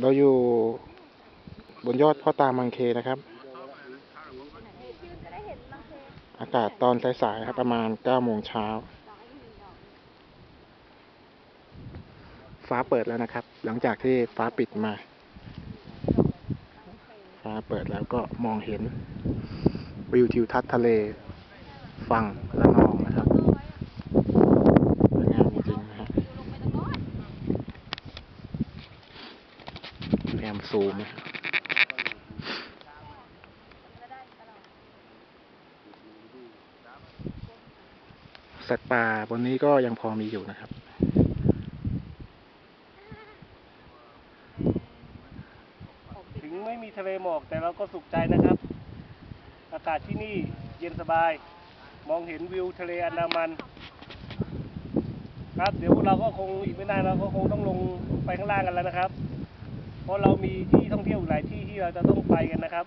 เราอยู่บนยอดพ่อตามังเคนะครับ อากาศตอนสายๆครับประมาณ9โมงเช้า ฟ้าเปิดแล้วนะครับ หลังจากที่ฟ้าปิดมา ฟ้าเปิดแล้วก็มองเห็นวิวทิวทัศน์ทะเล ฝั่งละนองนะครับสวยงามจริงๆนะฮะพ ยามซูมนะครับสัตว์ป่าบนนี้ก็ยังพอมีอยู่นะครับ ถึงไม่มีทะเลหมอกแต่เราก็สุขใจนะครับ อากาศที่นี่เย็นสบาย มองเห็นวิวทะเลอันดามัน ครับ เดี๋ยวพวกเราก็คงอีกไม่นานเราก็คงต้องลงไปข้างล่างกันแล้วนะครับ เพราะเรามีที่ท่องเที่ยวหลายที่ที่เราจะต้องไปกันนะครับ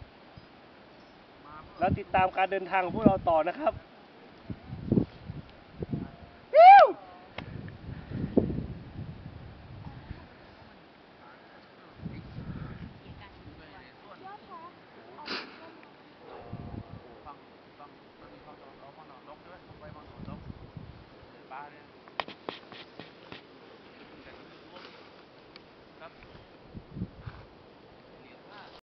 แล้วติดตามการเดินทางของพวกเราต่อนะครับ